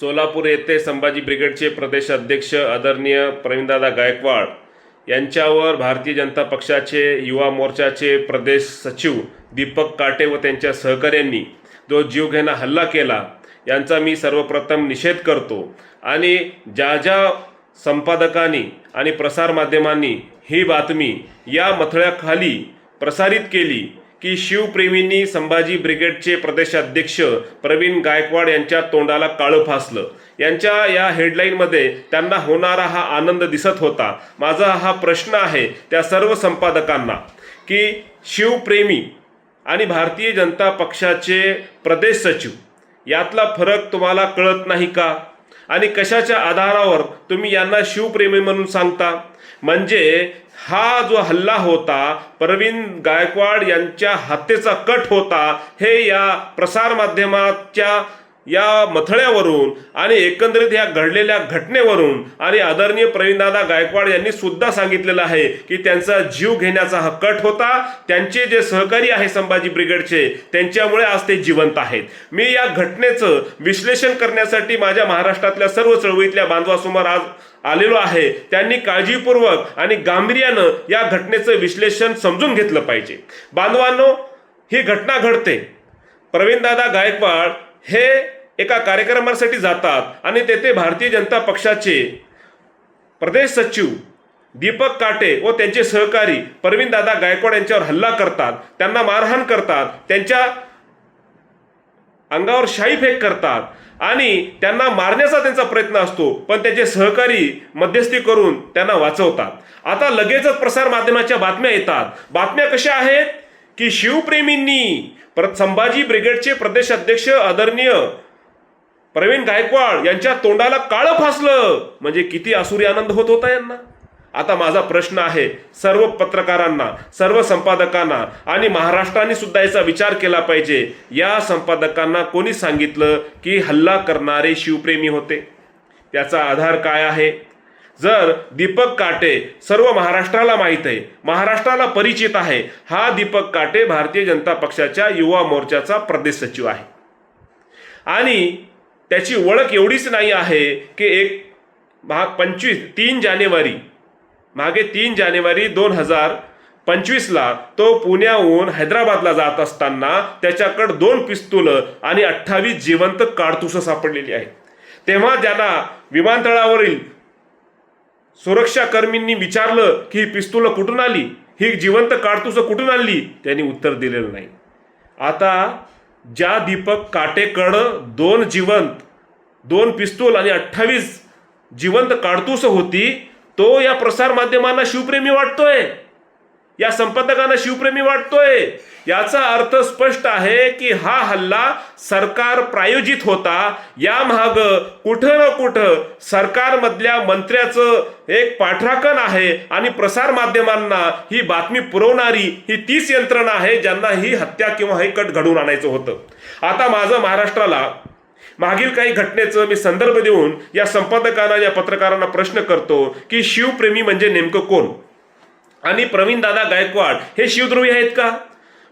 सोलापूर येथे संभाजी ब्रिगेडचे प्रदेश अध्यक्ष आदरणीय प्रवीणदादा गायकवाड यांच्यावर भारतीय जनता पक्षाचे युवा मोर्चाचे प्रदेश सचिव दीपक काटे व त्यांच्या सहकाऱ्यांनी जो जीवघेणा हल्ला केला यांचा मी सर्वप्रथम निषेध करतो. आणि ज्या ज्या संपादकांनी आणि प्रसारमाध्यमांनी ही बातमी या मथळ्याखाली प्रसारित केली की शिवप्रेमींनी संभाजी ब्रिगेडचे प्रदेशाध्यक्ष प्रवीण गायकवाड यांच्या तोंडाला काळं फासलं. यांच्या या हेडलाईनमध्ये त्यांना होणारा हा आनंद दिसत होता. माझा हा प्रश्न आहे त्या सर्व संपादकांना की शिवप्रेमी आणि भारतीय जनता पक्षाचे प्रदेश सचिव यातला फरक तुम्हाला कळत नाही का? आणि कशाच्या आधारावर तुम्ही यांना शिवप्रेमी म्हणून सांगता? म्हणजे हा जो हल्ला होता प्रवीण गायकवाड यांच्या हत्येचा कट होता हे या प्रसारमाध्यमाच्या या मथळ्यावरून आणि एकंदरीत या घडलेल्या घटनेवरून आणि आदरणीय प्रवीणदादा गायकवाड यांनी सुद्धा सांगितलेलं आहे की त्यांचा जीव घेण्याचा हा कट होता त्यांचे जे सहकारी आहे संभाजी ब्रिगेडचे त्यांच्यामुळे आज ते जिवंत आहेत. मी या घटनेचं विश्लेषण करण्यासाठी माझ्या महाराष्ट्रातल्या सर्व चळवळीतल्या बांधवासमोर आज आलेलो आहे. त्यांनी काळजीपूर्वक आणि गांभीर्यानं या घटनेचं विश्लेषण समजून घेतलं पाहिजे. बांधवांनो ही घटना घडते. प्रवीणदादा गायकवाड हे एका कार्यक्रमासाठी जातात आणि तेथे भारतीय जनता पक्षाचे प्रदेश सचिव दीपक काटे व त्यांचे सहकारी परवीनदादा गायकवाड यांच्यावर हल्ला करतात. त्यांना मारहाण करतात. त्यांच्या अंगावर शाई फेक करतात. आणि त्यांना मारण्याचा त्यांचा प्रयत्न असतो पण त्याचे सहकारी मध्यस्थी करून त्यांना वाचवतात. आता लगेचच प्रसार माध्यमाच्या बातम्या येतात. बातम्या कशा आहेत? की शिवप्रेमींनी संभाजी ब्रिगेडचे प्रदेश अध्यक्ष आदरणीय प्रवीण गायकवाड यांच्या तोंडाला काळं फासलं. म्हणजे किती असुरी आनंद होत होता यांना. आता माझा प्रश्न आहे सर्व पत्रकारांना सर्व संपादकांना आणि महाराष्ट्राने सुद्धा याचा विचार केला पाहिजे. या संपादकांना कोणी सांगितलं की हल्ला करणारे शिवप्रेमी होते? त्याचा आधार काय आहे? जर दीपक काटे सर्व महाराष्ट्राला माहीत आहे महाराष्ट्राला परिचित आहे हा दीपक काटे भारतीय जनता पक्षाच्या युवा मोर्चाचा प्रदेश सचिव आहे. आणि त्याची ओळख एवढीच नाही आहे की एक भाग पंचवीस तीन जानेवारी मागे तीन जानेवारी दोन हजार पंचवीसला तो पुण्याहून हैदराबादला जात असताना त्याच्याकडं दोन पिस्तुलं आणि अठ्ठावीस जिवंत काडतुसं सापडलेली आहेत. तेव्हा त्याला विमानतळावरील सुरक्षाकर्मींनी विचारलं की ही पिस्तुलं कुठून आली? ही जिवंत काडतुसं कुठून आणली? त्यांनी उत्तर दिलेलं नाही. आता ज्या दीपक काटेकडं दोन जिवंत दोन पिस्तूल आणि अठ्ठावीस जिवंत काडतूस होती तो या प्रसार माध्यमांना शिवप्रेमी वाटतोय. या संपादकांना शिवप्रेमी वाटतोय. याचा अर्थ स्पष्ट आहे की हा हल्ला सरकार प्रायोजित होता. या महाग कुठं ना कुठं सरकारमधल्या मंत्र्याचं एक पाठराखण आहे आणि प्रसार माध्यमांना ही बातमी पुरवणारी ही तीच यंत्रणा आहे ज्यांना ही हत्या किंवा हे कट घडवून आणायचं होतं. आता माझं महाराष्ट्राला मागील काही घटनेचं मी संदर्भ देऊन या संपादकांना या पत्रकारांना प्रश्न करतो की शिवप्रेमी म्हणजे नेमकं कोण? आणि प्रवीण दादा गायकवाड हे शिवद्रोही आहेत का?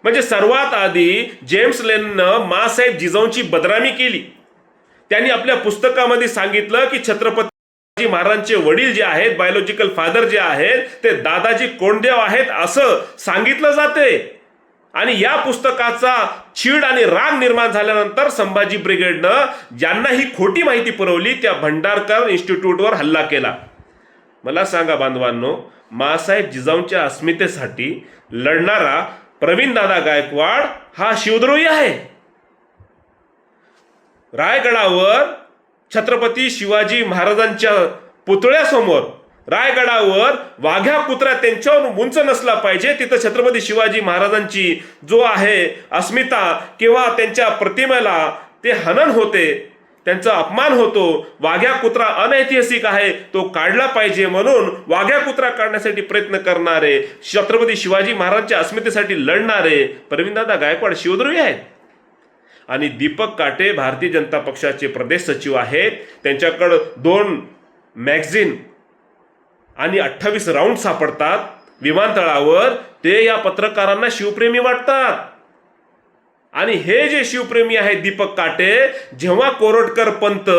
म्हणजे सर्वात आधी जेम्स लेननं मासाहेब जिजाऊंची बदनामी केली. त्यांनी आपल्या पुस्तकामध्ये सांगितलं की छत्रपती महाराजांचे वडील जे आहेत बायोलॉजिकल फादर जे आहेत ते दादाजी कोंडदेव आहेत असं सांगितलं जाते. आणि या पुस्तकाचा चीड आणि राग निर्माण झाल्यानंतर संभाजी ब्रिगेडनं ज्यांना ही खोटी माहिती पुरवली त्या भंडारकर इन्स्टिट्यूटवर हल्ला केला. मला सांगा बांधवांनो मासाहेब जिजाऊंच्या अस्मितेसाठी लढणारा प्रवीणदादा गायकवाड हा शिवद्रोही आहे. रायगडावर छत्रपती शिवाजी महाराजांच्या पुतळ्यासमोर रायगडावर वाघ्या कुत्रा त्यांच्यावर उंच नसला पाहिजे. तिथं छत्रपती शिवाजी महाराजांची जो आहे अस्मिता किंवा त्यांच्या प्रतिमेला ते हनन होते. त्यांचा अपमान होतो. वाघ्या कुत्रा अनैतिहासिक आहे. तो काढला पाहिजे म्हणून वाघ्या कुत्रा काढण्यासाठी प्रयत्न करणारे छत्रपती शिवाजी महाराजांच्या अस्मितेसाठी लढणारे प्रवीणदादा गायकवाड शिवद्रोही आहेत. आणि दीपक काटे भारतीय जनता पक्षाचे प्रदेश सचिव आहेत. त्यांच्याकडं दोन मॅगझिन आणि अठ्ठावीस राऊंड सापडतात. विमानतळावर ते या पत्रकारांना शिवप्रेमी वाटतात. आणि हे जे शिवप्रेमी आहेत दीपक काटे जेव्हा कोरटकर पंत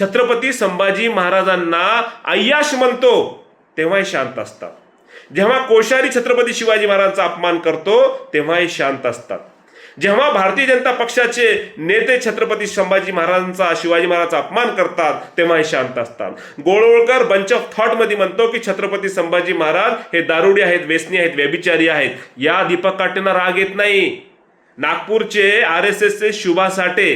छत्रपती संभाजी महाराजांना अय्याश म्हणतो तेव्हाही शांत असतात. जेव्हा कोश्यारी छत्रपती शिवाजी महाराजांचा अपमान करतो तेव्हाही शांत असतात. जेव्हा भारतीय जनता पक्षाचे नेते छत्रपती संभाजी महाराजांचा शिवाजी महाराजांचा अपमान करतात तेव्हाही शांत असतात. गोळवळकर बंच ऑफ थॉटमध्ये म्हणतो की छत्रपती संभाजी महाराज हे दारुडी आहेत व्यसनी आहेत व्यभिचारी आहेत. या दीपक काटेंना राग येत नाही. नागपूरचे आर एस एसचे शुभा साठे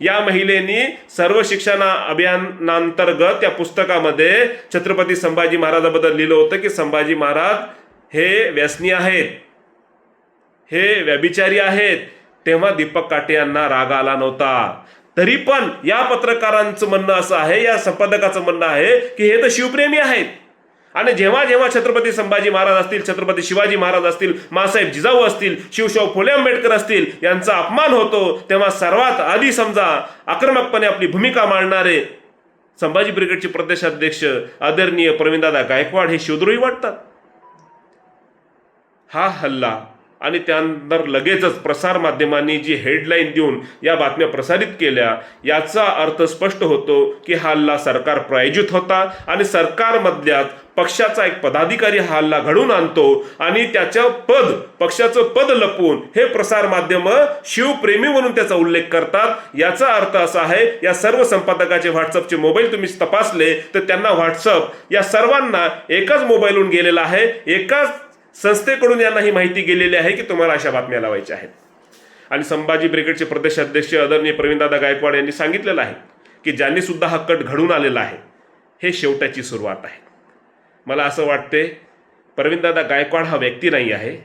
या महिलेनी सर्व शिक्षण अभियानांतर्गत त्या पुस्तकामध्ये छत्रपती संभाजी महाराजाबद्दल लिहिलं होतं की संभाजी महाराज हे व्यसनी आहेत. हे व्यभिचारी आहेत. तेव्हा दीपक काटे यांना राग आला नव्हता. तरी पण या पत्रकारांचं म्हणणं असं आहे या संपादकाचं म्हणणं आहे की हे तर शिवप्रेमी आहेत. आणि जेव्हा जेव्हा छत्रपती संभाजी महाराज असतील छत्रपती शिवाजी महाराज असतील मासाहेब जिजाऊ असतील शिवशाहू फुले आंबेडकर असतील यांचा अपमान होतो तेव्हा सर्वात आधी समजा आक्रमकपणे आपली भूमिका मांडणारे संभाजी ब्रिगेडचे प्रदेशाध्यक्ष आदरणीय प्रवीणदादा गायकवाड हे शिवद्रोही वाटतात. हा हल्ला आणि त्यानंतर लगेचच प्रसार माध्यमांनी जी हेडलाईन देऊन या बातम्या प्रसारित केल्या याचा अर्थ स्पष्ट होतो की हा हल्ला सरकार प्रायोजित होता आणि सरकारमधल्याच पक्षाचा एक पदाधिकारी हा हल्ला घडून आणतो आणि त्याचं पद पक्षाचं पद लपवून हे प्रसार माध्यम शिवप्रेमी म्हणून त्याचा उल्लेख करतात. याचा अर्थ असा आहे या सर्व संपादकाचे व्हॉट्सअपचे मोबाईल तुम्ही तपासले तर त्यांना व्हॉट्सअप या सर्वांना एकाच मोबाईलहून गेलेला आहे. एकाच संस्थेकडून यांना ही माहिती गेलेली आहे की तुम्हाला अशा बातम्या लावायच्या आहेत. आणि संभाजी ब्रिगेडचे प्रदेशाध्यक्ष आदरणीय प्रवीणदादा गायकवाड यांनी सांगितलेलं आहे की ज्यांनी सुद्धा हा कट घडून आलेला आहे हे शेवटाची सुरुवात आहे. मला असं वाटते प्रवीणदादा गायकवाड हा व्यक्ती नाही आहे.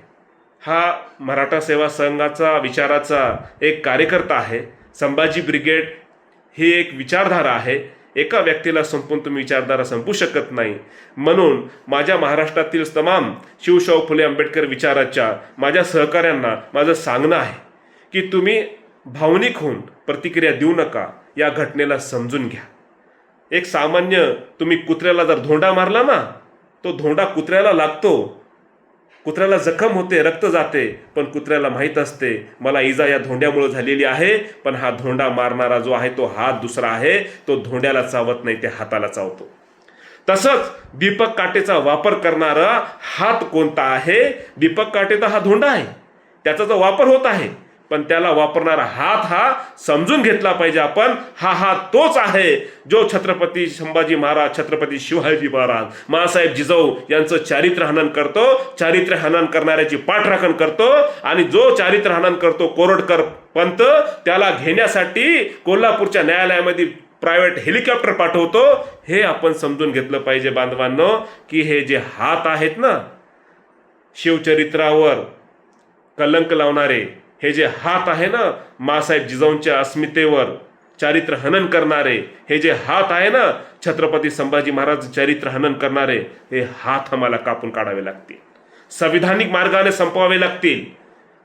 हा मराठा सेवा संघाचा विचाराचा एक कार्यकर्ता आहे. संभाजी ब्रिगेड ही एक विचारधारा आहे. एका व्यक्तीला संपून तुम्ही विचारधारा संपू शकत नाही. म्हणून माझ्या महाराष्ट्रातील तमाम शिवशाहू फुले आंबेडकर विचाराच्या माझ्या सहकाऱ्यांना माझं सांगणं आहे की तुम्ही भावनिक होऊन प्रतिक्रिया देऊ नका या घटनेला समजून घ्या. एक सामान्य तुम्ही कुत्र्याला जर धोंडा मारला ना तो धोंडा कुत्र्याला लागतो. कुत्र्याला जखम होते रक्त जाते पण कुत्र्याला माहीत असते मला इजा या धोंड्यामुळे झालेली आहे पण हा धोंडा मारणारा जो आहे तो हात दुसरा आहे तो धोंड्याला चावत नाही ते हाताला चावतो. तसंच दीपक काटेचा वापर करणारा हात कोणता आहे? दीपक काटेचा हा धोंडा आहे. त्याचा जो वापर होत आहे. पण त्याला वापरणारा हात हा समजून घेतला पाहिजे आपण. हा हात तोच आहे जो छत्रपती संभाजी महाराज छत्रपती शिवाजी महाराज मासाहेब जिजाऊ यांचं चारित्र्य हनन करतो. चारित्र्य हनन करणाऱ्याची पाठराखण करतो आणि जो चारित्र्य हनन करतो कोरडकर पंत त्याला घेण्यासाठी कोल्हापूरच्या न्यायालयामध्ये प्रायव्हेट हेलिकॉप्टर पाठवतो. हे आपण समजून घेतलं पाहिजे बांधवांनो की हे जे हात आहेत ना शिवचरित्रावर कलंक लावणारे हे जे हात आहे ना मासाहेब जिजाऊंच्या अस्मितेवर चारित्र्य हनन करणारे हे जे हात आहे ना छत्रपती संभाजी महाराज चरित्र हनन करणारे हे हात आम्हाला कापून काढावे लागतील. संविधानिक मार्गाने संपवावे लागतील.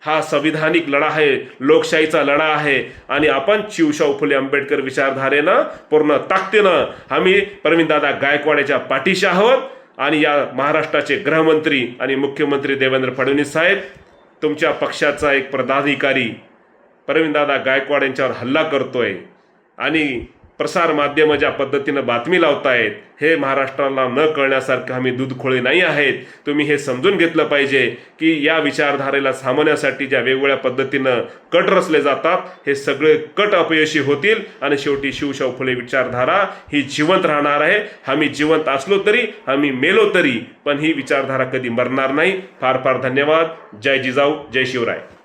हा संविधानिक लढा आहे लोकशाहीचा लढा आहे आणि आपण शिवशाहू फुले आंबेडकर विचारधारेनं पूर्ण ताकदीनं आम्ही प्रवीणदादा गायकवाड्याच्या पाठीशी आहोत. आणि या महाराष्ट्राचे गृहमंत्री आणि मुख्यमंत्री देवेंद्र फडणवीस साहेब तुमच्या पक्षाचा एक पदाधिकारी प्रवीणदादा गायकवाड यांच्यावर हल्ला करतो आहे आणि प्रसार माध्यमं ज्या पद्धतीनं बातमी लावतायत हे महाराष्ट्राला न कळण्यासारखं आम्ही दूधखोळे नाही आहेत. तुम्ही हे समजून घेतलं पाहिजे की या विचारधारेला सामान्यासाठी ज्या वेगवेगळ्या पद्धतीनं कट रचले जातात हे सगळे कट अपयशी होतील आणि शेवटी शिवशाहू फुले विचारधारा ही जिवंत राहणार आहे. आम्ही जिवंत असलो तरी आम्ही मेलो तरी पण ही विचारधारा कधी मरणार नाही. फार फार धन्यवाद. जय जिजाऊ जय शिवराय.